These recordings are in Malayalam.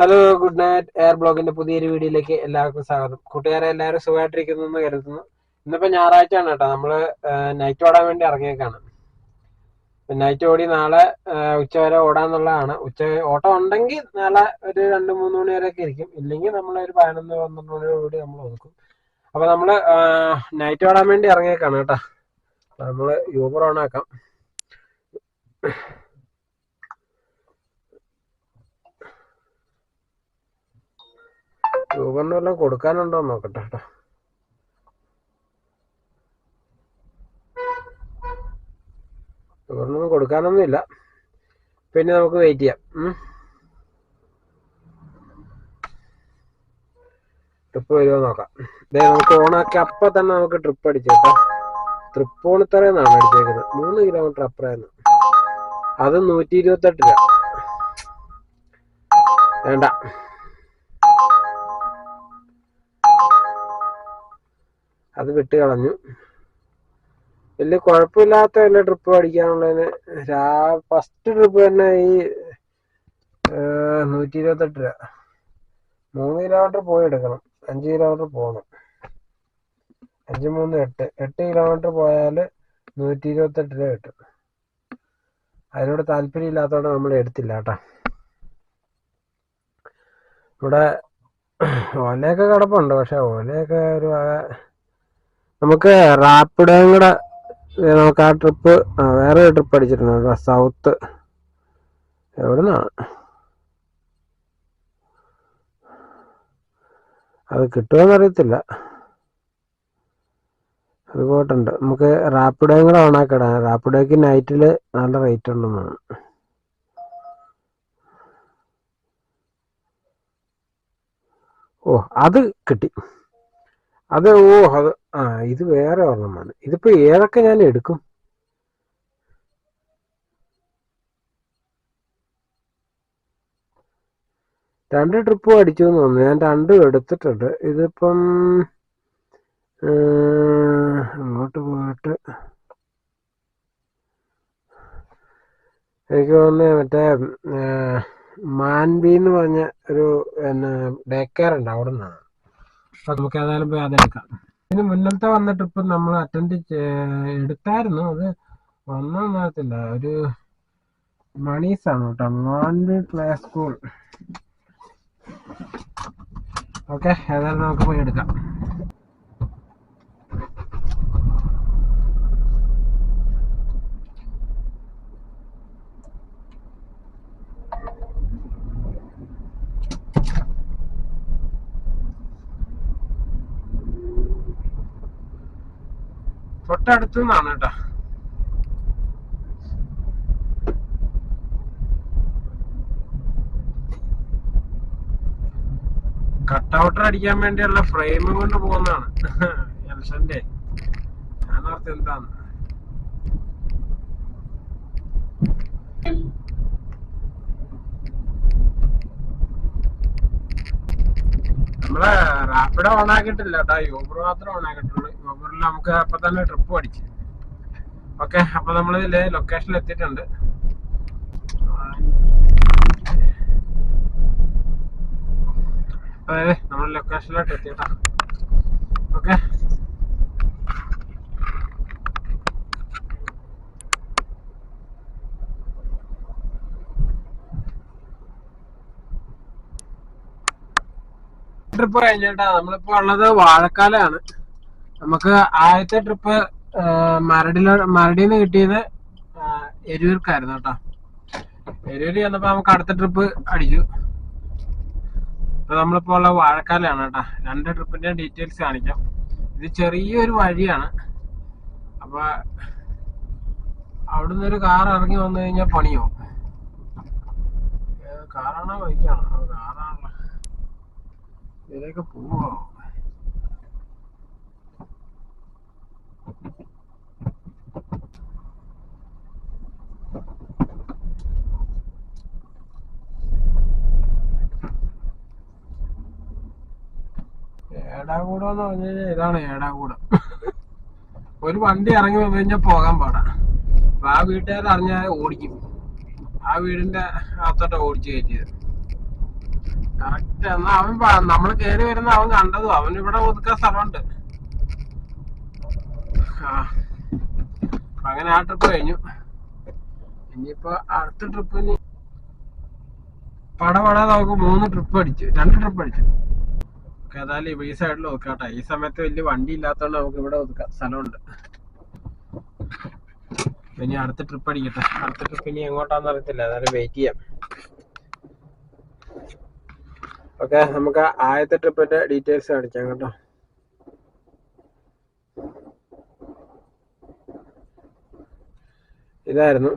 ഹലോ ഗുഡ് നൈറ്റ് എയർ ബ്ലോഗിന്റെ പുതിയൊരു വീഡിയോയിലേക്ക് എല്ലാവർക്കും സ്വാഗതം. കൂട്ടുകാരെ എല്ലാവരും സുഖമായിട്ടിരിക്കുന്നു എന്ന് കരുതുന്നു. ഇന്നിപ്പോ ഞായറാഴ്ച ആണ് കേട്ടോ. നമ്മൾ നൈറ്റ് ഓടാൻ വേണ്ടി ഇറങ്ങിയേക്കാണ്. നൈറ്റ് ഓടി നാളെ ഉച്ച വരെ ഓടാന്നുള്ളതാണ്. ഉച്ച ഓട്ടം ഉണ്ടെങ്കിൽ നാളെ ഒരു രണ്ട് മൂന്ന് മണി വരെയൊക്കെ ഇരിക്കും. ഇല്ലെങ്കിൽ നമ്മൾ ഒരു പതിനൊന്ന് പന്ത്രണ്ട് മണിയോടുകൂടി നമ്മൾ ഒതുക്കും. അപ്പൊ നമ്മൾ നൈറ്റ് ഓടാൻ വേണ്ടി ഇറങ്ങിയേക്കാണ് കേട്ടോ. നമ്മൾ യൂബർ ഓൺ ആക്കാം. യൂബറിന് വല്ലതും കൊടുക്കാനുണ്ടോ നോക്കട്ടെ കേട്ടോ യൂബറിനൊന്നും കൊടുക്കാനൊന്നും ഇല്ല പിന്നെ നമുക്ക് വെയിറ്റ് ചെയ്യാം. ട്രിപ്പ് വരുമോ നോക്കാം. ദേ നമുക്ക് ഓണാക്കി അപ്പൊ തന്നെ നമുക്ക് ട്രിപ്പ് അടിച്ചു കേട്ടോ. തൃപ്പൂണിത്തറയെന്നാണ് അടിച്ചേക്കുന്നത്. മൂന്ന് കിലോമീറ്റർ അപ്പുറയെന്ന് അത് നൂറ്റി ഇരുപത്തെട്ട് രൂപ. വേണ്ട. അത് വിട്ട് കളഞ്ഞു. വലിയ കുഴപ്പമില്ലാത്ത വല്ല ട്രിപ്പ് അടിക്കാനുള്ളതിന് രാ ഫസ്റ്റ് ട്രിപ്പ് തന്നെ ഈ നൂറ്റി ഇരുപത്തെട്ട് രൂപ. മൂന്ന് കിലോമീറ്റർ പോയി എടുക്കണം. അഞ്ച് കിലോമീറ്റർ പോകണം അഞ്ച് മൂന്ന് എട്ട്. എട്ട് കിലോമീറ്റർ പോയാൽ നൂറ്റി ഇരുപത്തെട്ട് രൂപ കിട്ടും. അതിനോട് താല്പര്യം ഇല്ലാത്തതുകൊണ്ട് നമ്മൾ എടുത്തില്ല കേട്ടോ. ഇവിടെ ഓലയൊക്കെ കിടപ്പുണ്ട്. പക്ഷെ ഓലയൊക്കെ ഒരു നമുക്ക് റാപ്പിഡോയും കൂടെ നമുക്ക് ആ ട്രിപ്പ് വേറെ ഒരു ട്രിപ്പ് അടിച്ചിട്ടുണ്ട് സൗത്ത് എവിടെ നിന്നാണ് അത് കിട്ടുമോ അറിയത്തില്ല. അത് പോയിട്ടുണ്ട്. നമുക്ക് റാപ്പിഡോയും കൂടെ ഓണാക്കിടാം. റാപ്പിഡോയ്ക്ക് നൈറ്റിൽ നല്ല റേറ്റ് ഉണ്ടെന്നാണ് ഓ അത് കിട്ടി. അത് ഓ അത് ആ ഇത് വേറെ ഒരെണ്ണമാണ് ഇതിപ്പോ ഏതൊക്കെ ഞാൻ എടുക്കും? രണ്ട് ട്രിപ്പും അടിച്ചു എന്ന് തോന്നുന്നു. ഞാൻ രണ്ടും എടുത്തിട്ടുണ്ട്. ഇതിപ്പം അങ്ങോട്ട് പോയിട്ട് എനിക്ക് തോന്നുന്നത് മറ്റേ മാൻബി എന്ന് പറഞ്ഞ ഒരു എന്നാ ഡേ ഉണ്ട് അവിടെ നിന്നാണ് നമുക്ക് ഏതായാലും പോയി അതെടുക്കാം ഇതിന് മുന്നത്തെ വന്ന ട്രിപ്പ് നമ്മൾ അറ്റൻഡ് എടുത്തായിരുന്നു. അത് വന്നോന്ന് ഒരു ഒരു ആണ് കേട്ടോ. മാൻബി പ്ലേ സ്കൂൾ ഓക്കെ ഏതായാലും നമുക്ക് പോയി എടുക്കാം. തൊട്ടടുത്തു നിന്നാണ് കേട്ടോ. കട്ടൗട്ടർ അടിക്കാൻ വേണ്ടിയുള്ള ഫ്രെയിം കൊണ്ട് പോകുന്നതാണ്. എൽസന്റെ. ഞാൻ ഓർത്ത് എന്താണ് നമ്മൾ റാപ്പിഡോ ഓൺ ആക്കിയിട്ടില്ല. കേട്ടോ യൂബർ മാത്രമേ ഓൺ ആക്കിയിട്ടുള്ളൂ. യൂബറിൽ നമുക്ക് അപ്പൊ തന്നെ ട്രിപ്പ് അടിച്ചു ഓക്കെ അപ്പൊ നമ്മൾ ഇതിൽ ലൊക്കേഷനിൽ എത്തിയിട്ടുണ്ട്. അതായത് നമ്മൾ ലൊക്കേഷനിലോട്ട് എത്തിയിട്ടാ ഓക്കെ ട്രിപ്പ് കഴിഞ്ഞിട്ടാ. നമ്മളിപ്പോ ഉള്ളത് വാഴക്കാലാണ്. നമുക്ക് ആദ്യത്തെ ട്രിപ്പ് മരടിലോ നിന്ന് കിട്ടിയത് എരൂർക്കായിരുന്നു കേട്ടോ. എരൂര് ചെന്നപ്പോ നമുക്ക് അടുത്ത ട്രിപ്പ് അടിച്ചു. നമ്മളിപ്പോ ഉള്ള വാഴക്കാലാണ് കേട്ടോ. രണ്ട് ട്രിപ്പിന്റെ ഡീറ്റെയിൽസ് കാണിക്കാം. ഇത് ചെറിയൊരു വഴിയാണ്. അപ്പൊ അവിടുന്ന് ഒരു കാർ ഇറങ്ങി വന്നു കഴിഞ്ഞാൽ പണിയോ കാറാണോ ബൈക്കാണോ കാറാണല്ലോ ഇതിലേക്ക് പോവോ? ഏടാകൂടം പറഞ്ഞു കഴിഞ്ഞാൽ ഇതാണ് ഏടാകൂടം. ഒരു വണ്ടി ഇറങ്ങി വന്നു കഴിഞ്ഞാൽ പോകാൻ പാടാ. അപ്പൊ ആ വീട്ടുകാർ അറിഞ്ഞാൽ ഓടിക്കും. ആ വീടിന്റെ അകത്തോട്ട് ഓടിച്ചു കയറ്റിയത്. കറക്റ്റ് അവൻ നമ്മൾ കേറി വരുന്ന അവൻ കണ്ടതും. അവൻ ഇവിടെ ഒതുക്കാൻ സ്ഥലമുണ്ട്. അങ്ങനെ ആ ട്രിപ്പ് കഴിഞ്ഞു. ഇനിയിപ്പോ അടുത്ത ട്രിപ്പിന് പടപടാതെ നമുക്ക് മൂന്ന് ട്രിപ്പ് അടിച്ചു. രണ്ട് ട്രിപ്പ് അടിച്ചു. ഓക്കെ ഏതായാലും ഈ സൈഡിൽ ഒതുക്കാട്ടെ. ഈ സമയത്ത് വലിയ വണ്ടി ഇല്ലാത്തതുകൊണ്ട് നമുക്ക് ഇവിടെ ഒതുക്കാം സ്ഥലമുണ്ട്. ഇനി അടുത്ത ട്രിപ്പ് അടിക്കട്ടെ. അടുത്ത ട്രിപ്പ് ഇനി എങ്ങോട്ടാന്ന് അറിയത്തില്ല. ഏതായാലും വെയിറ്റ് ചെയ്യാം. ഓക്കെ നമുക്ക് ആദ്യത്തെ ട്രിപ്പിന്റെ ഡീറ്റെയിൽസ് കാണിക്കാം കേട്ടോ. ഇതായിരുന്നു.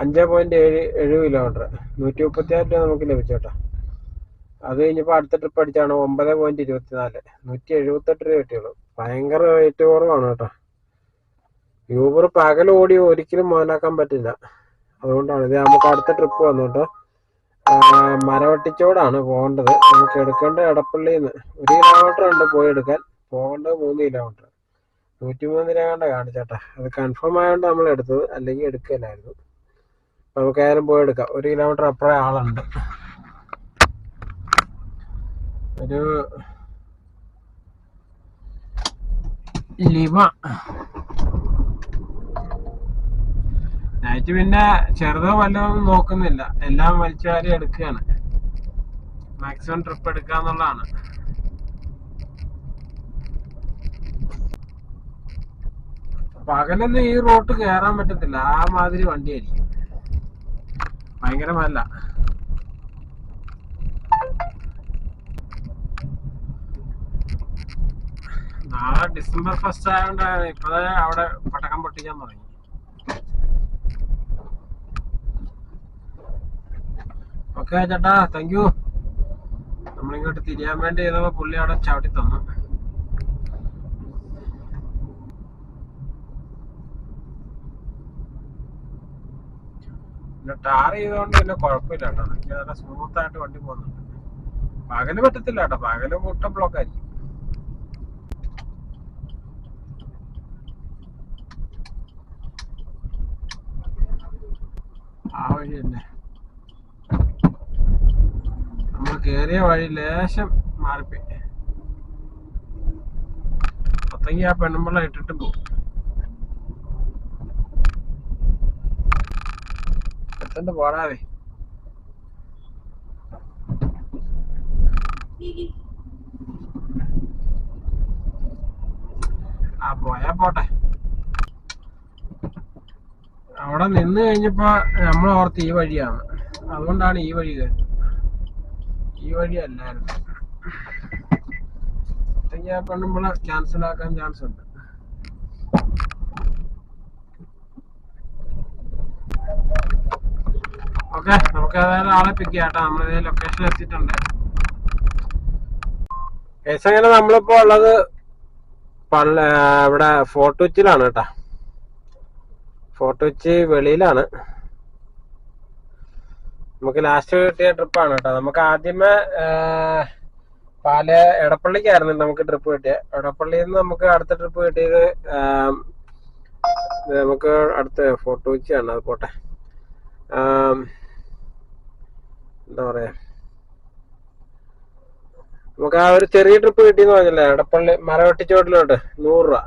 അഞ്ച് പോയിന്റ് ഏഴ് ഏഴ് കിലോമീറ്റർ നൂറ്റി മുപ്പത്തി ആറ് രൂപ നമുക്ക് ലഭിച്ചു കേട്ടോ. അത് കഴിഞ്ഞപ്പോൾ അടുത്ത ട്രിപ്പ് അടിച്ചാണ് ഒമ്പത് പോയിന്റ് ഇരുപത്തിനാല്. നൂറ്റി എഴുപത്തെട്ട് രൂപ കിട്ടിയുള്ളൂ. ഭയങ്കര റേറ്റ് കുറവാണ് കേട്ടോ. യൂബർ പകൽ ഓടി ഒരിക്കലും മുതലാക്കാൻ പറ്റില്ല. അതുകൊണ്ടാണ് ഇത് നമുക്ക് അടുത്ത ട്രിപ്പ് വന്നു കേട്ടോ. മരവട്ടിച്ചോടാണ് പോകേണ്ടത്. നമുക്ക് എടുക്കേണ്ട എടപ്പള്ളിയിൽ നിന്ന് ഒരു കിലോമീറ്റർ ഉണ്ട് പോയി എടുക്കാൻ. പോകേണ്ടത് മൂന്ന് കിലോമീറ്റർ നൂറ്റി മൂന്ന് രൂപ കാണിച്ചേട്ടാ. അത് കൺഫേം ആയതുകൊണ്ട് നമ്മൾ എടുത്തത്. അല്ലെങ്കിൽ എടുക്കില്ലായിരുന്നു നമുക്ക് ഏതായാലും പോയി എടുക്കാം. ഒരു കിലോമീറ്റർ അപ്പുറം ആളുണ്ട്. ഒരു ലിമ. നൈറ്റ് പിന്നെ ചെറുതോ വല്ലതും നോക്കുന്നില്ല. എല്ലാം വലിച്ചുവാരി എടുക്കുകയാണ്. മാക്സിമം ട്രിപ്പ് എടുക്കാന്നുള്ളതാണ് പകലൊന്നും ഈ റോട്ട് കയറാൻ പറ്റത്തില്ല. ആ മാതിരി വണ്ടിയായിരിക്കും. ഭയങ്കരമല്ല നാളെ ഡിസംബർ ഫസ്റ്റ് ആയതുകൊണ്ടാണ് ഇപ്പഴേ അവിടെ പടക്കം പൊട്ടിക്കാൻ തുടങ്ങി. ഓക്കെ ചേട്ടാ താങ്ക് യു നമ്മളിങ്ങോട്ട് തിരിയാൻ വേണ്ടി ചെയ്തപ്പോൾ പുള്ളി അവിടെ ചവിട്ടി തന്നു. പിന്നെ ടാർ ചെയ്തോണ്ട് പിന്നെ കുഴപ്പമില്ല കേട്ടോ നല്ല സ്മൂത്ത് ആയിട്ട് വണ്ടി പോകുന്നുണ്ട്. പകൽ പറ്റത്തില്ല കേട്ടോ പകൽ മുട്ട ബ്ലോക്ക് ആയിരിക്കും ആ വഴി തന്നെ കേറിയ വഴി ലേശം മാറിപ്പോയി. അത്തെങ്കിൽ ആ പെണ്ണുമ്പിള്ള ഇട്ടിട്ട് പോകും എത്തണ്ട് ആ പോയാ പോട്ടെ. അവിടെ നിന്ന് കഴിഞ്ഞപ്പോ നമ്മൾ ഓർത്ത് ഈ വഴിയാണ്. അതുകൊണ്ടാണ് ഈ വഴി കയറി ഈ വഴി അല്ലായിരുന്നു ആ പെണ്ണുമ്പിള്ള ക്യാൻസൽ ആക്കാൻ ചാൻസ് ഉണ്ട്. ഓക്കെ നമുക്ക് ഏതായാലും ആളെ പിക്ക് ചെയ്യാം കേട്ടോ. നമ്മളിതേ ലൊക്കേഷനിൽ എത്തിയിട്ടുണ്ട് കേസ് അങ്ങനെ നമ്മളിപ്പോ ഉള്ളത് പള്ള ഇവിടെ ഫോർട്ട് കൊച്ചിയിലാണ് കേട്ടോ. ഫോർട്ട് കൊച്ചി വെളിയിലാണ്. നമുക്ക് ലാസ്റ്റ് കിട്ടിയ ആണ് കേട്ടോ നമുക്ക് ആദ്യമേ പാല എടപ്പള്ളിക്കായിരുന്നു നമുക്ക് ട്രിപ്പ് കിട്ടിയത് എടപ്പള്ളിയിൽ നിന്ന് നമുക്ക് അടുത്ത ട്രിപ്പ് കിട്ടിയത് നമുക്ക് അടുത്ത ഫോട്ടോ വെച്ചാണ് അത് പോട്ടെ. എന്താ പറയാ? നമുക്ക് ആ ഒരു ചെറിയ ട്രിപ്പ് കിട്ടിയെന്ന് പറഞ്ഞില്ലേ? എടപ്പള്ളി മരവെട്ടിച്ചോട്ടിലോട്ട് നൂറ് രൂപ.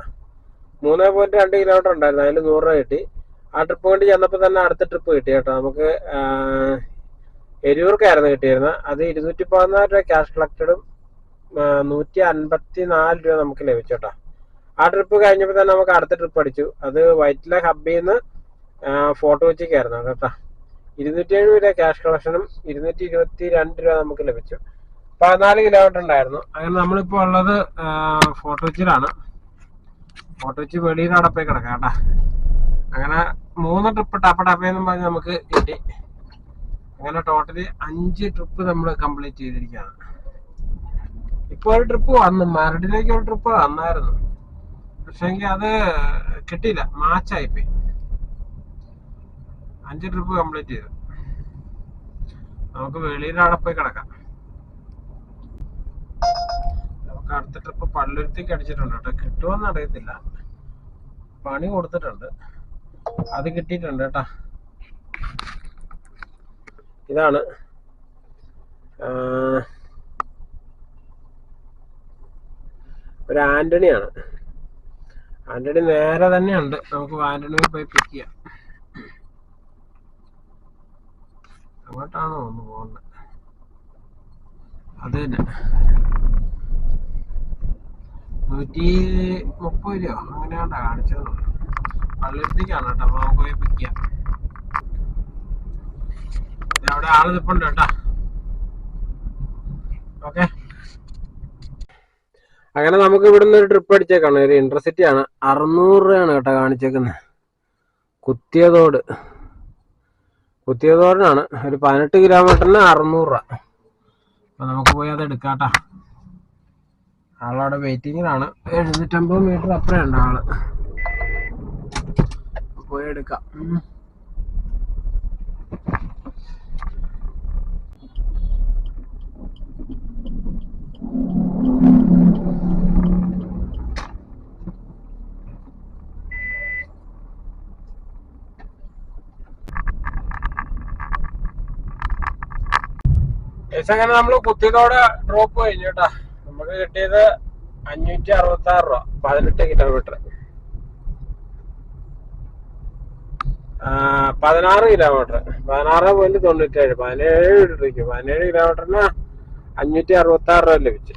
മൂന്ന് പോയിന്റ് രണ്ട് കിലോമീറ്റർ ഉണ്ടായിരുന്നു. അതിൽ നൂറ് രൂപ കിട്ടി. ആ ട്രിപ്പ് കൊണ്ട് ചെന്നപ്പോൾ തന്നെ അടുത്ത ട്രിപ്പ് കിട്ടി കേട്ടോ നമുക്ക് എരൂർക്കായിരുന്നു കിട്ടിയിരുന്നത്. അത് ഇരുന്നൂറ്റി പതിനാല് രൂപ ക്യാഷ് കളക്റ്റഡും നൂറ്റി അൻപത്തി നാല് രൂപ നമുക്ക് ലഭിച്ചു കേട്ടോ. ആ ട്രിപ്പ് കഴിഞ്ഞപ്പോൾ തന്നെ നമുക്ക് അടുത്ത ട്രിപ്പ് അടിച്ചു അത് വൈറ്റില ഹബ്ബിൽ നിന്ന് ഫോട്ടോ വെച്ചിക്കായിരുന്നു കേട്ടോ. ഇരുന്നൂറ്റി എഴുപത് രൂപ ക്യാഷ് കളക്ഷനും ഇരുന്നൂറ്റി ഇരുപത്തി രണ്ട് രൂപ നമുക്ക് ലഭിച്ചു. പതിനാല് കിലോമീറ്റർ ഉണ്ടായിരുന്നു. അങ്ങനെ നമ്മളിപ്പോൾ ഉള്ളത് ഫോട്ടോ വെച്ചിലാണ് ഫോട്ടോ വെച്ച് വെളിയിൽ നടപ്പേ കിടക്കാം കേട്ടാ. അങ്ങനെ മൂന്ന് ട്രിപ്പ് ടപ്പ ടപ്പയെന്നും പറഞ്ഞ് നമുക്ക് കിട്ടി. അങ്ങനെ ടോട്ടലി അഞ്ച് ട്രിപ്പ് നമ്മൾ കംപ്ലീറ്റ് ചെയ്തിരിക്കുകയാണ്. ഇപ്പോൾ ഒരു ട്രിപ്പ് വന്നു. മരടിലേക്ക് ഒരു ട്രിപ്പ് വന്നായിരുന്നു. പക്ഷെങ്കിൽ അത് കിട്ടിയില്ല. മാച്ചായിപ്പോയി അഞ്ച് ട്രിപ്പ് കംപ്ലീറ്റ് ചെയ്തു. നമുക്ക് വെളിയിൽ അവിടെ പോയി കിടക്കാം. നമുക്ക് അടുത്ത ട്രിപ്പ് പള്ളുരുത്തേക്ക് അടിച്ചിട്ടുണ്ട് കേട്ടോ. കിട്ടുമെന്ന് അറിയത്തില്ല. പണി കൊടുത്തിട്ടുണ്ട്. അത് കിട്ടിയിട്ടുണ്ട് കേട്ടാ. ഇതാണ്. ഒരു ആന്റണിയാണ്. ആന്റണി നേരെ തന്നെയുണ്ട്. നമുക്ക് ആന്റണിയിൽ പോയി പിക്ക് ചെയ്യാം. അങ്ങോട്ടാണോ ഒന്ന് പോകുന്നത് അത് തന്നെ. നൂറ്റി മുപ്പത് രൂപ. അങ്ങനെയാണ് കാണിച്ചത്. പള്ളിയിലേക്കാണ് കേട്ടോ. അപ്പൊ നമുക്ക് പോയി പിക്ക് ചെയ്യാം. അവിടെ ആൾ നിപ്പുണ്ട് കേട്ടാ. ഓക്കെ. അങ്ങനെ നമുക്ക് ഇവിടുന്ന് ഒരു ട്രിപ്പ് അടിച്ചേക്കാണ്. ഒരു ഇന്റർസിറ്റി ആണ്. അറുന്നൂറ് രൂപയാണ് കേട്ടോ കാണിച്ചേക്കുന്നത് കുത്തിയതോട്. കുത്തിയതോടിനാണ്. ഒരു പതിനെട്ട് കിലോമീറ്ററിന് അറുന്നൂറ് രൂപ. അപ്പൊ നമുക്ക് പോയി അത് എടുക്കാട്ടാ ആളവിടെ വെയിറ്റിങ്ങിലാണ് എഴുന്നൂറ്റമ്പത് മീറ്റർ അപ്പുറം ഉണ്ട് ആൾ. പോയി എടുക്കാം. ഏകദേശം അങ്ങനെ നമ്മൾ കുത്തിയതോടെ ഡ്രോപ്പ് കഴിഞ്ഞു കേട്ടാ. നമുക്ക് കിട്ടിയത് അഞ്ഞൂറ്റി അറുപത്തി ആറ് രൂപ പതിനെട്ട് കിലോമീറ്റർ പതിനാറ് കിലോമീറ്റർ പതിനാറ് പോയിന്റ് തൊണ്ണൂറ്റേഴ് പതിനേഴ് ഇട്ടിരിക്കും പതിനേഴ് കിലോമീറ്ററിന് അഞ്ഞൂറ്റി അറുപത്തി ആറ് രൂപ ലഭിച്ചു.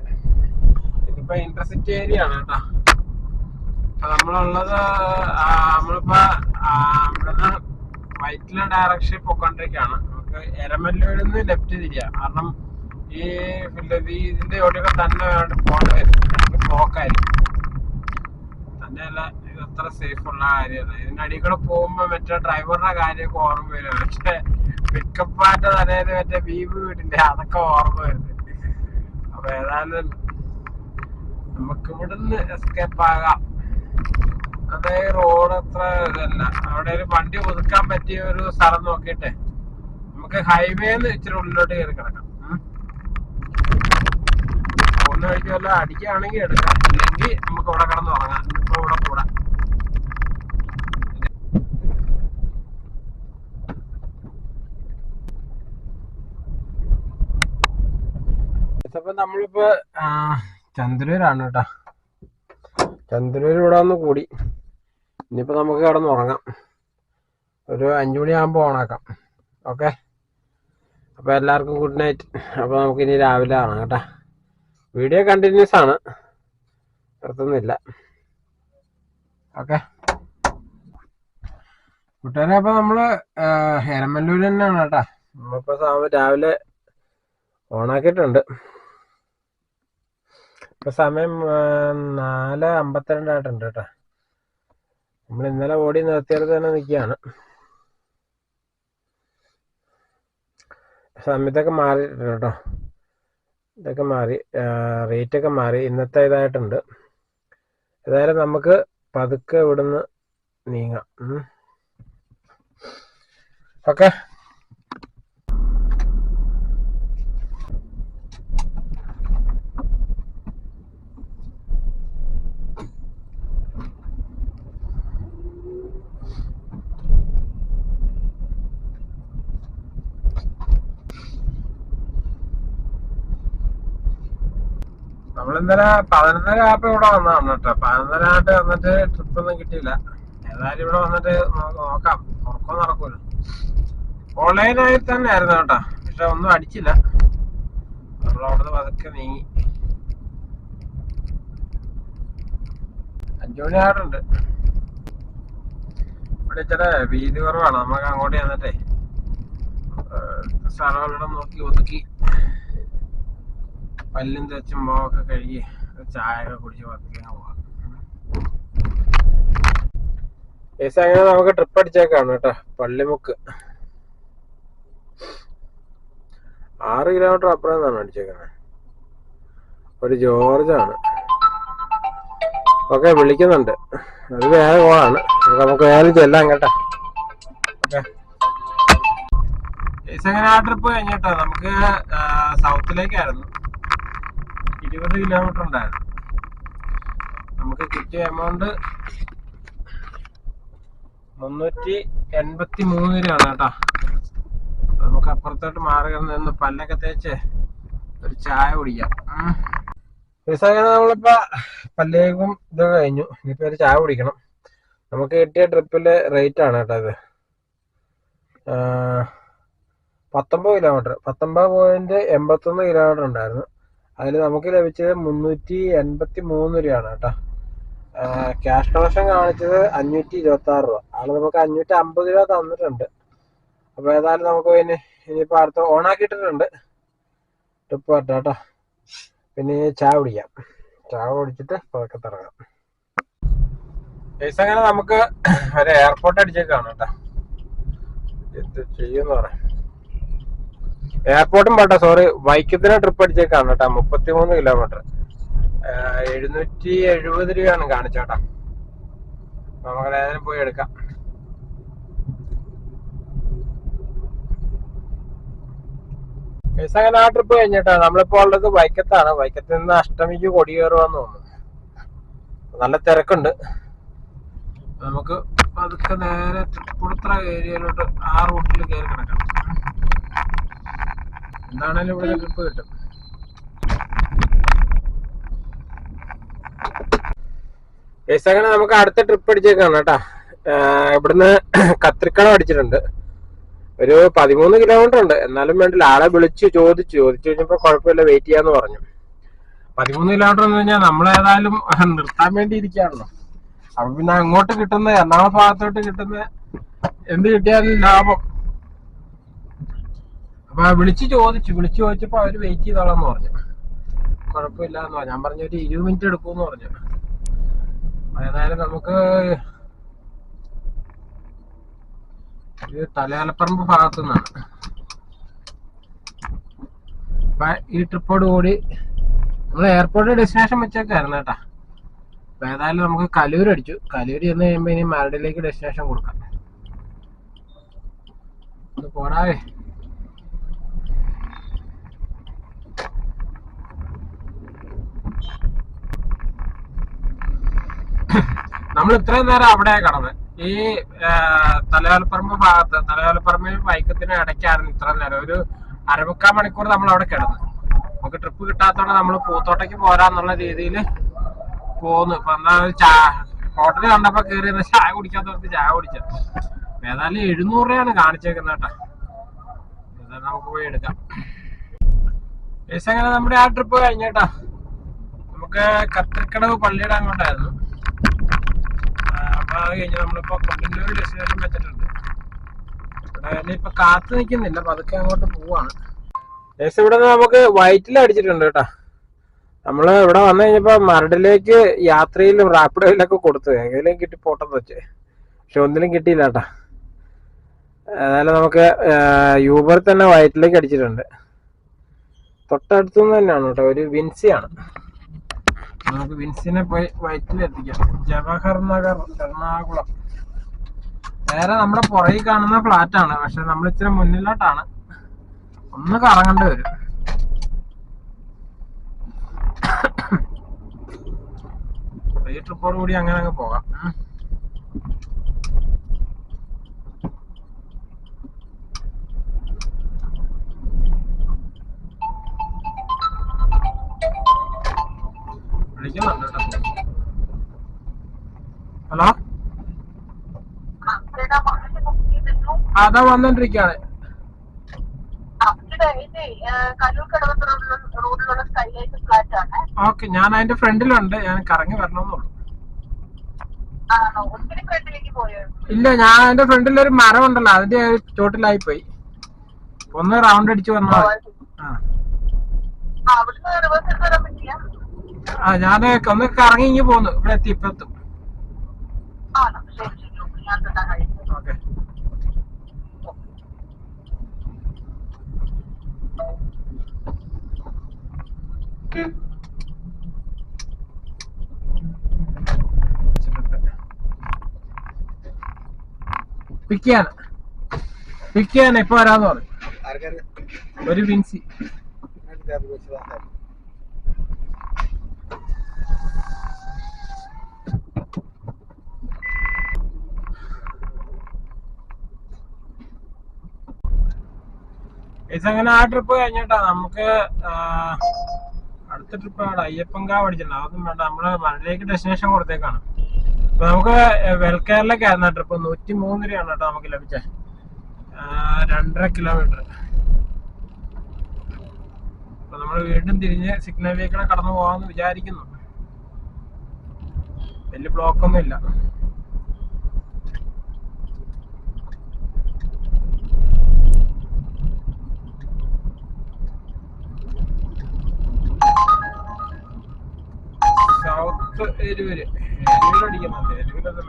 ഇതിപ്പോ ഇന്റർസിറ്റി ഏരിയ ആണ് കേട്ടോ. നമ്മളുള്ളത് നമ്മളിപ്പോ ഇവിടുന്ന് വൈറ്റില ഡയറക്ഷൻ പൊക്കോണ്ടിരിക്കാണ്. എരമല്ലൂരിൽ നിന്ന് ലെഫ്റ്റ് തിരിയാം കാരണം ഈ ഇതിന്റെ ഓടിയൊക്കെ തന്നെ വേണ്ട പോകേണ്ടി വരും. ബ്ലോക്കായിരിക്കും തന്നെയല്ല ഇത് അത്ര സേഫ് ഉള്ള കാര്യമല്ല ഇതിന്റെ അടിയിൽ കൂടെ പോകുമ്പോ മറ്റേ ഡ്രൈവറുടെ കാര്യമൊക്കെ ഓർമ്മ വരും. പക്ഷെ പിക്കപ്പാറ്റ തലേന്ന് മറ്റേ ബീബ് വീടിന്റെ അതൊക്കെ ഓർമ്മ വരുന്നത് അപ്പൊ ഏതായാലും നമുക്ക് ഇവിടുന്ന് എസ്കേപ്പ് ആകാം. അതേ റോഡ് അത്ര ഇതല്ല. അവിടെ ഒരു വണ്ടി ഒതുക്കാൻ പറ്റിയ ഒരു സ്ഥലം നോക്കിയിട്ടെ. നമുക്ക് ഹൈവേന്ന് ഇച്ചിരി ഉള്ളിലോട്ട് കയറി കിടക്കാം. ഒന്ന് വഴിക്ക് അടിക്കുകയാണെങ്കിൽ എടുക്കാം. അല്ലെങ്കിൽ നമുക്ക് ഇവിടെ കിടന്ന് ഉറങ്ങാം. ഇപ്പൊ ഇവിടെ കൂടാം. ഇപ്പൊ നമ്മളിപ്പോ ചന്ദ്രൂരാണ് കേട്ടോ. ചന്ദ്രൂർ ഇവിടെ വന്ന് കൂടി. ഇനിയിപ്പോ നമുക്ക് കിടന്ന് ഉറങ്ങാം. ഒരു അഞ്ചു മണിയാകുമ്പോൾ ഓണാക്കാം. ഓക്കെ? അപ്പോൾ എല്ലാവർക്കും ഗുഡ് നൈറ്റ് അപ്പോൾ നമുക്ക് ഇനി രാവിലെ കാണാം കേട്ടോ. വീഡിയോ കണ്ടിന്യൂസ് ആണ്. നിർത്തുന്നില്ല. ഓക്കെ കൂട്ടുകാരെ അപ്പോൾ നമ്മൾ എരമല്ലൂർ തന്നെയാണ് കേട്ടോ. നമ്മളിപ്പോൾ സമയം രാവിലെ ഓണാക്കിയിട്ടുണ്ട്. ഇപ്പോൾ സമയം നാല് അമ്പത്തിരണ്ടായിട്ടുണ്ട് കേട്ടോ. നമ്മൾ ഇന്നലെ ഓടി നിർത്തിയെടുത്ത് തന്നെ നിൽക്കുകയാണ്. സമയത്തൊക്കെ മാറിയിട്ടുണ്ട് കേട്ടോ. ഇതൊക്കെ മാറി റേറ്റ് ഒക്കെ മാറി. ഇന്നത്തെ ഇതായിട്ടുണ്ട്. ഏതായാലും നമുക്ക് പതുക്കെ ഇവിടുന്ന് നീങ്ങാം. ഓക്കെ. ഇന്നലെ പതിനൊന്നര ആപ്പ് ഇവിടെ വന്നതാണ് കേട്ടോ. പതിനൊന്നര ആട്ട് വന്നിട്ട് ട്രിപ്പ് ഒന്നും കിട്ടിയില്ല. ഏതായാലും ഇവിടെ വന്നിട്ട് നോക്കാം. ഉറക്കം നടക്കൂല. ഓൺലൈനായി തന്നെ ആയിരുന്നു കേട്ടോ. പക്ഷെ ഒന്നും അടിച്ചില്ല. നമ്മൾ അവിടുന്ന് പതുക്കെ നീങ്ങി. അഞ്ചുമണി ആടുണ്ട് ഇവിടെ ചില വീതി കുറവാണ്. നമുക്ക് അങ്ങോട്ട് ചെന്നിട്ടേ ഏഹ് നോക്കി ഒതുക്കി പല്ലും തേച്ചും മുഖമൊക്കെ കഴുകി ചായ ഒക്കെ കുടിച്ച് പതുക്കെ പോവാം. അങ്ങനെ നമുക്ക് ട്രിപ്പ് അടിച്ചേക്കാണ് കേട്ടോ പള്ളിമുക്ക്. ആറ് കിലോമീറ്റർ അപ്പുറം നിന്നാണ് അടിച്ചേക്കുന്നത് ഒരു ജോർജാണ്. ഓക്കെ വിളിക്കുന്നുണ്ട്. അത് വേറെ കോളാണ്. നമുക്ക് വേറെ ചെല്ലാം കേട്ടോ. ഓക്കെ. അങ്ങനെ ആ ട്രിപ്പ് കഴിഞ്ഞിട്ടോ നമുക്ക് സൗത്തിലേക്കായിരുന്നു ഇരുപത് കിലോമീറ്റർ ഉണ്ടായിരുന്നു. നമുക്ക് കിട്ടിയ എമൗണ്ട് മുന്നൂറ്റി എൺപത്തി മൂന്ന് രൂപയാണ് കേട്ടോ. നമുക്ക് അപ്പുറത്തോട്ട് മാറി നിന്ന് പല്ലൊക്കെ തേച്ച് ഒരു ചായ കുടിക്കാം. നമ്മളിപ്പോ പല്ലേക്കും ഇത് കഴിഞ്ഞു. ഇനിയിപ്പോ ഒരു ചായ കുടിക്കണം. നമുക്ക് കിട്ടിയ ട്രിപ്പിൽ റേറ്റ് ആണ് കേട്ടോ ഇത്. പത്തൊമ്പത് കിലോമീറ്റർ പത്തൊമ്പത് പോയിന്റ് എൺപത്തൊന്ന് കിലോമീറ്റർ ഉണ്ടായിരുന്നു. അതിൽ നമുക്ക് ലഭിച്ചത് മുന്നൂറ്റി എൺപത്തി മൂന്ന് രൂപയാണ് കേട്ടോ. ക്യാഷ് കളക്ഷൻ കാണിച്ചത് അഞ്ഞൂറ്റി ഇരുപത്തി ആറ് രൂപ. ആൾ നമുക്ക് അഞ്ഞൂറ്റി അമ്പത് രൂപ തന്നിട്ടുണ്ട്. അപ്പൊ ഏതായാലും നമുക്ക് ഇനി ഇനിയിപ്പോ അടുത്ത ഓണാക്കിയിട്ടിട്ടുണ്ട്. ട്രിപ്പ് പറ്റാം കേട്ടോ. പിന്നെ ചായ കുടിക്കാം. ചായ കുടിച്ചിട്ട് പതുക്കെ തുടങ്ങാം. അങ്ങനെ നമുക്ക് ഒരു എയർപോർട്ട് അടിച്ചേക്കാണ് കേട്ടോ. ചെയ്യുന്ന പറയാം. എയർപോർട്ടും പോട്ടെ സോറി വൈക്കത്തിന് ട്രിപ്പ് അടിച്ചേക്കാണ് കേട്ടോ. മുപ്പത്തിമൂന്ന് കിലോമീറ്റർ എഴുന്നൂറ്റി എഴുപത് രൂപയാണ് കാണിച്ചേട്ടാ. നമുക്ക് ഏതായാലും പോയി എടുക്കാം. അങ്ങനെ ആ ട്രിപ്പ് കഴിഞ്ഞിട്ടാ നമ്മളിപ്പോ ഉള്ളത് വൈക്കത്താണ്. വൈക്കത്തിൽ നിന്ന് അഷ്ടമിക്ക് കൊടിയേറുവാന്ന് തോന്നുന്നു. നല്ല തിരക്കുണ്ട്. നമുക്ക് പതുക്കെ നേരെ തൃപ്പൂണിത്തുറ ഏരിയയിലോട്ട് ആ റൂട്ടിൽ കയറി കിടക്കണം എന്താണേലും ഇവിടെ ട്രിപ്പ് കിട്ടും. അങ്ങനെ നമുക്ക് അടുത്ത ട്രിപ്പ് അടിച്ചേക്കാണ് കേട്ടാ. ഇവിടുന്ന് കത്രിക്കടം അടിച്ചിട്ടുണ്ട്. ഒരു പതിമൂന്ന് കിലോമീറ്റർ ഉണ്ട്. എന്നാലും വേണ്ടില്ല ആളെ വിളിച്ചു ചോദിച്ചു ചോദിച്ചു കഴിഞ്ഞപ്പോ കുഴപ്പമില്ല വെയിറ്റ് ചെയ്യാന്ന് പറഞ്ഞു. പതിമൂന്ന് കിലോമീറ്റർ എന്ന് കഴിഞ്ഞാൽ നമ്മൾ ഏതായാലും നിർത്താൻ വേണ്ടി ഇരിക്കുകയാണല്ലോ. അപ്പൊ പിന്നെ അങ്ങോട്ട് കിട്ടുന്ന എറണാകുളം ഭാഗത്തോട്ട് കിട്ടുന്ന എന്ത് കിട്ടിയാലും ലാഭം. അപ്പൊ വിളിച്ചു ചോദിച്ചു. വിളിച്ചു ചോദിച്ചപ്പോ അവർ വെയിറ്റ് ചെയ്തോളാന്ന് പറഞ്ഞു. കുഴപ്പമില്ല എന്ന് പറഞ്ഞു. ഞാൻ പറഞ്ഞു ഒരു ഇരുപത് മിനിറ്റ് എടുക്കുമെന്ന് പറഞ്ഞു. ഏതായാലും നമുക്ക് തലയാലപ്പറമ്പ് ഭാഗത്തു നിന്നാണ് ഈ ട്രിപ്പോട് കൂടി നമ്മൾ എയർപോർട്ട് ഡെസ്റ്റിനേഷൻ വെച്ചേക്കായിരുന്നു കേട്ടാ. അപ്പൊ ഏതായാലും നമുക്ക് കലൂർ അടിച്ചു. കലൂർ ചെന്ന് കഴിയുമ്പോ ഇനി മരടിലേക്ക് ഡെസ്റ്റിനേഷൻ കൊടുക്കാം. പോടാവേ. നമ്മൾ ഇത്രയും നേരം അവിടെ കടന്ന്. ഈ തലയോലപ്പറമ്പ് ഭാഗത്ത് തലയോലപ്പറമ്പിൽ വൈക്കത്തിന് ഇടയ്ക്കായിരുന്നു ഇത്രയും നേരം. ഒരു അരമുക്കാൽ മണിക്കൂർ നമ്മൾ അവിടെ കിടന്നു. നമുക്ക് ട്രിപ്പ് കിട്ടാത്തതുകൊണ്ട് നമ്മൾ പൂത്തോട്ടയ്ക്ക് പോരാന്നുള്ള രീതിയിൽ പോന്നു. ഇപ്പൊ എന്താ ചാ ഹോട്ടലിൽ കണ്ടപ്പോ കയറി ചായ കുടിക്കാത്തവർക്ക് ചായ കുടിച്ച ഏതായാലും എഴുന്നൂറ് രൂപയാണ് കാണിച്ചേക്കുന്നത് കേട്ടോ. നമുക്ക് പോയി എടുക്കാം. അങ്ങനെ നമ്മുടെ ആ ട്രിപ്പ് കഴിഞ്ഞേട്ടാ നമുക്ക് കത്തിരിക്കടവ് പള്ളിയുടെ അങ്ങോട്ടായിരുന്നു. അത് കഴിഞ്ഞ് നമ്മളിപ്പോ ഒരു ഡെസ്റ്റിനേഷൻ വെച്ചിട്ടുണ്ട്. ഇവിടെ ഇനിയിപ്പൊ കാത്തു നിൽക്കുന്നില്ല. പതുക്കെ അങ്ങോട്ട് പോവാണ്. ഏകദേശം ഇവിടെ നിന്ന് നമുക്ക് വൈറ്റിൽ അടിച്ചിട്ടുണ്ട് കേട്ടാ. നമ്മൾ ഇവിടെ വന്നു കഴിഞ്ഞപ്പോ മരടിലേക്ക് യാത്രയിലും റാപ്പിഡോയിലൊക്കെ കൊടുത്തു. എങ്കിലും കിട്ടി പോട്ടെന്ന് വെച്ച്. പക്ഷെ ഒന്നിലും കിട്ടിയില്ല കേട്ടാ. ഏതായാലും നമുക്ക് യൂബർ തന്നെ വയറ്റിലേക്ക് അടിച്ചിട്ടുണ്ട്. തൊട്ടടുത്തുനിന്ന് തന്നെയാണ് കേട്ടോ. ഒരു വിൻസിയാണ് നമുക്ക് വിൻസിനെ പോയി വയറ്റിലെത്തിക്കാം. ജവഹർ നഗർ എറണാകുളം. നേരെ നമ്മുടെ പുറകിൽ കാണുന്ന ഫ്ലാറ്റ് ആണ്. പക്ഷെ നമ്മൾ ഇച്ചിരി മുന്നിലോട്ടാണ്. ഒന്ന് കറങ്ങേണ്ടി വരും. ഈ ട്രിപ്പോട് കൂടി അങ്ങനെ അങ്ങ് പോകാം. അതാ വന്നോണ്ടിരിക്കാണ്. ഓക്കെ ഞാൻ അതിന്റെ ഫ്രണ്ടിലുണ്ട്. ഞാൻ കറങ്ങി വരണമെന്നുള്ളൂ ഇല്ല ഞാൻ അതിന്റെ ഫ്രണ്ടിൽ ഒരു മരം ഉണ്ടല്ലോ അതിന്റെ ചോട്ടിലായി പോയി ഒന്ന് റൗണ്ട് അടിച്ച് വന്നാ ആ. ഞാൻ ഒന്ന് കറങ്ങി ഇങ്ങി പോന്നു. ഇവിടെ എത്തി ഇപ്പൊ എത്തും ആണോ ശരി ശരി ഓക്കെ ഞാൻ തന്നെ കഴിച്ചു ഓക്കെ പിക്ക് ചെയ്യാൻ പിക്ക് ചെയ്യാൻ ഇപ്പൊ വരാന്ന് പറഞ്ഞു ഒരു വിൻസി ഇതങ്ങനെ ആ ട്രിപ്പ് കഴിഞ്ഞിട്ടാ നമുക്ക് ആ, അടുത്ത അയ്യപ്പൻ കാവ് അടിച്ചിട്ടുണ്ട് അതൊന്നും വേണ്ട. നമ്മൾ മലയിലേക്ക് ഡെസ്റ്റിനേഷൻ കൊടുത്തേക്കാണ്. അപ്പൊ നമുക്ക് വെൽക്കേറിലേക്കായിരുന്നു ആ ട്രിപ്പ് നൂറ്റി മൂന്ന് രൂപയാണ് കേട്ടോ നമുക്ക് ലഭിച്ച. രണ്ടര കിലോമീറ്റർ അപ്പൊ നമ്മൾ വീണ്ടും തിരിഞ്ഞ് സിഗ്നലിലേക്ക് കടന്നു പോകാമെന്ന് വിചാരിക്കുന്നു. വലിയ ബ്ലോക്ക് ഒന്നും ഇല്ല. എരുവര് അടിക്കുന്നുണ്ട്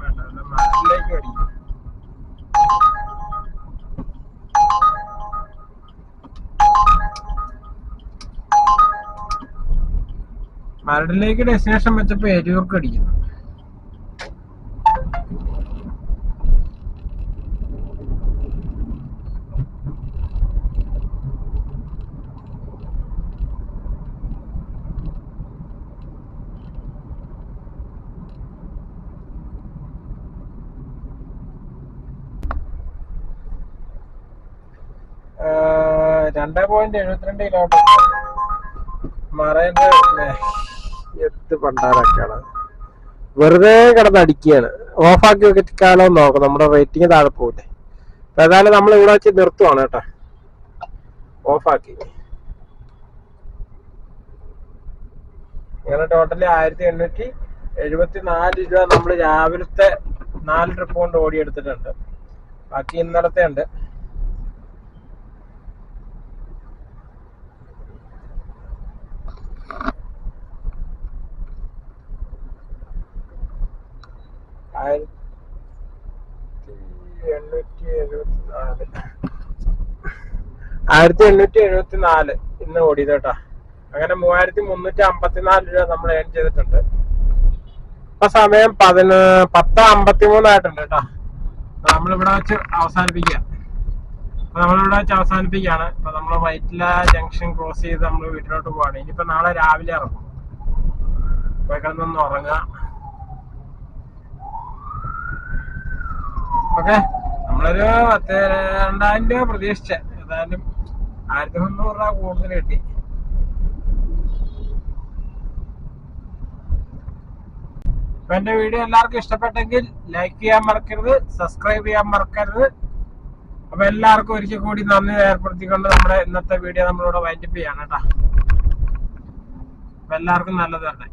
വേണ്ട. അടിക്കും. മരടിലേക്ക് ഡെസ്റ്റിനേഷൻ വെച്ചപ്പോ എരിവൊക്കെ അടിക്കുന്നു. രണ്ടേ പോയിന്റ് എഴുപത്തിരണ്ട് കിലോമീറ്റർ മറേന്റെ എത്ത് പണ്ടാരൊക്കെയാണ് വെറുതെ കിടന്ന് അടിക്കുകയാണ് ഓഫാക്കി വെക്കാലോ നോക്കാം നമ്മുടെ റേറ്റിംഗ് താഴെ പോകില്ലേ അപ്പൊ ഏതായാലും നമ്മൾ ഇവിടെ വെച്ച് നിർത്തുവാണ് കേട്ടോ. ഓഫാക്കി. ഇങ്ങനെ ടോട്ടലി ആയിരത്തി എണ്ണൂറ്റി എഴുപത്തി നാല് രൂപ നമ്മൾ രാവിലത്തെ നാല് ട്രിപ്പ് കൊണ്ട് ഓടിയെടുത്തിട്ടുണ്ട്. ബാക്കി ഇന്നലത്തെ ഉണ്ട്. ആയിരത്തി എണ്ണൂറ്റി എഴുപത്തി നാല് ഇന്ന് ഓടിയത് കേട്ടാ. അങ്ങനെ മൂവായിരത്തി മുന്നൂറ്റി അമ്പത്തിനാല് രൂപ നമ്മൾ ഏൺ ചെയ്തിട്ടുണ്ട്. ഇപ്പൊ സമയം പതിന പത്ത് അമ്പത്തി മൂന്നായിട്ടുണ്ട് കേട്ടോ നമ്മളിവിടെ വെച്ച് അവസാനിപ്പിക്കുക. അപ്പൊ നമ്മളിവിടെ വെച്ച് അവസാനിപ്പിക്കുകയാണ്. ഇപ്പൊ നമ്മൾ വൈറ്റില ജംഗ്ഷൻ ക്രോസ് ചെയ്ത് നമ്മൾ വീട്ടിലോട്ട് പോവാണ്. ഇനിയിപ്പോ നാളെ രാവിലെ ഇറങ്ങും. പോയി കിടന്നൊന്ന് ഉറങ്ങാം ഓക്കെ. നമ്മളൊരു പത്ത് രണ്ടായിരം രൂപ പ്രതീക്ഷിച്ച. ഏതായാലും ആയിരത്തി മുന്നൂറ് രൂപ കൂടുതൽ കിട്ടി. അപ്പൊ എന്റെ വീഡിയോ എല്ലാവർക്കും ഇഷ്ടപ്പെട്ടെങ്കിൽ ലൈക്ക് ചെയ്യാൻ മറക്കരുത് സബ്സ്ക്രൈബ് ചെയ്യാൻ മറക്കരുത്. അപ്പൊ എല്ലാവർക്കും ഒരിക്കൽ കൂടി നന്ദി ഏർപ്പെടുത്തിക്കൊണ്ട് നമ്മുടെ ഇന്നത്തെ വീഡിയോ നമ്മളിവിടെ വൈൻഡപ്പ് ചെയ്യാണ് കേട്ടോ. അപ്പൊ എല്ലാവർക്കും നല്ലത് തന്നെ